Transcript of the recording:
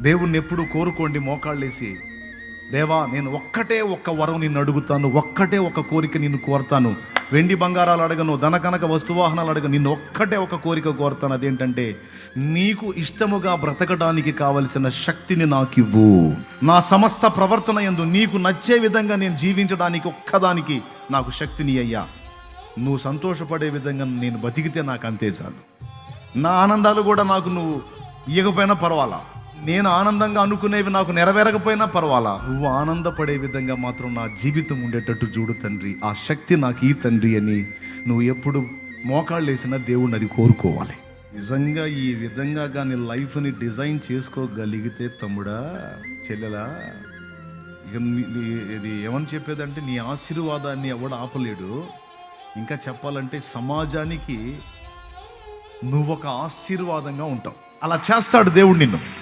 దేవుణ్ణి ఎప్పుడు కోరుకోండి మోకాళ్ళేసి దేవా నేను ఒక్కటే ఒక్క వరం నిన్ను అడుగుతాను ఒక్కటే ఒక కోరిక నిన్ను కోరతాను. వెండి బంగారాలు అడగను ధనకనక వస్తువాహనాలు అడగను నిన్ను ఒక్కటే ఒక కోరిక కోరతాను. అదేంటంటే నీకు ఇష్టముగా బ్రతకడానికి కావలసిన శక్తిని నాకు ఇవ్వు నా సమస్త ప్రవర్తన ఎందు నీకు నచ్చే విధంగా నేను జీవించడానికి ఒక్కదానికి నాకు శక్తిని అయ్యా. నువ్వు సంతోషపడే విధంగా నేను బతికితే నాకు అంతే చాలు. నా ఆనందాలు కూడా నాకు నువ్వు ఇవ్వకపోయినా పర్వాలా? నేను ఆనందంగా అనుకునేవి నాకు నెరవేరకపోయినా పర్వాలా. నువ్వు ఆనందపడే విధంగా మాత్రం నా జీవితం ఉండేటట్టు చూడు తండ్రి. ఆ శక్తి నాకు ఈ తండ్రి అని నువ్వు ఎప్పుడు మోకాళ్ళు వేసినా దేవుణ్ణి అది కోరుకోవాలి. నిజంగా ఈ విధంగా కానీ లైఫ్ని డిజైన్ చేసుకోగలిగితే తమ్ముడా చెల్లెలా ఇక ఇది ఏమని చెప్పేదంటే నీ ఆశీర్వాదాన్ని ఎవడు ఆపలేడు. ఇంకా చెప్పాలంటే సమాజానికి నువ్వు ఒక ఆశీర్వాదంగా ఉంటావు. అలా చేస్తాడు దేవుడు నిన్ను.